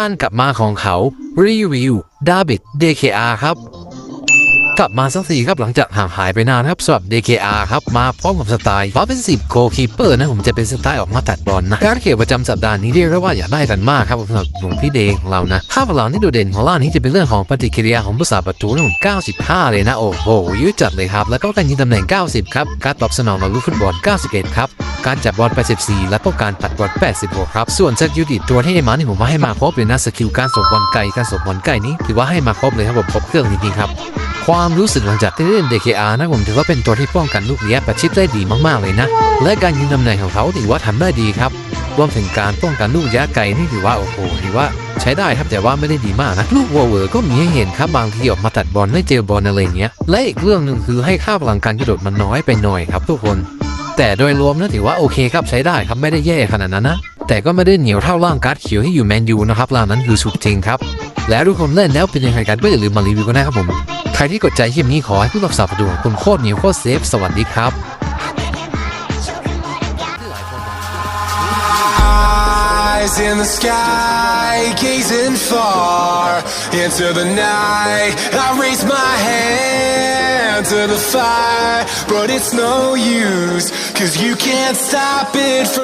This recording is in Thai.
การกลับมาของเขารีวิวดาบิด DKR ครับ กลับมาสักทีครับหลังจากห่างหายไปนานครับสำหรับ DKR ครับ มาพร้อมกับสไตล์ว่าเป็น10โกคีเปอร์นะผมจะเป็นสไตล์ออกมาตัดบอลนะการเขียนประจำสัปดาห์นี้เรียกได้ว่าอยากได้กันมากครับสำหรับหลวงพี่เดงของเรานะภาพของที่โดดเด่นของล่านี้จะเป็นเรื่องของปฏิกิริยาของผู้สาประตูนะผม95 เลยนะโอ้โหยืดจัดเลยครับแล้วก็การยิงตำแหน่ง 90 ครับการตอบสนองต่อลูกฟุตบอล 91 ครับ การจับบอล84 และก็การตัดบอล86 ครับ ส่วนสกิลติดตัวที่ให้มานี่ผมว่าให้มาครบเลยนะสกิลการส่งบอลไกลการส่งบอลใกลนี้ถือว่าให้มาครบเลยครับผมครบเครื่องจริงๆครับความรู้สึกหลังจากที่เล่น DKR นะผมถือว่าเป็นตัวที่ป้องกันลูกเลี้ยประชิดได้ดีมากๆเลยนะ และการยิงตำแหน่งของเขาถือว่าทำได้ดีครับรวมถึงการป้องกันลูกยะไกลนี่ถือว่าโอ้โหถือว่าใช้ได้ครับแต่ว่าไม่ได้ดีมากนะลูกวอลเวอร์ก็มีให้เห็นครับบางทีออกมาตัดบอลไม่เจอบอลอะไรเงี้ยและอีกเรื่องหนึ่งคือให้ค่าพลังการกระโดดมันน้อยไปหน่อยครับทุกคน แต่โดยรวมนะถือว่าโอเคครับใช้ได้ครับไม่ได้แย่ขนาดนั้นนะ แต่ก็ไม่ได้เหนียวเท่าร่างการ์ดเขียวที่อยู่แมนยูนะครับร่างนั้นคือสุดจริงครับ แล้วทุกคนเล่นแล้วเป็นยังไงกันก็อย่าลืมมารีวิวกันนะครับผม ใครที่กดใจคลิปนี้ขอให้ผู้รักษาประตูของคุณโคตรเหนียวโคตรเซฟสวัสดีครับ Eyes in the sky, gazing far into the night. I raise my hand to the fire, but it's no use, cause you can't stop it from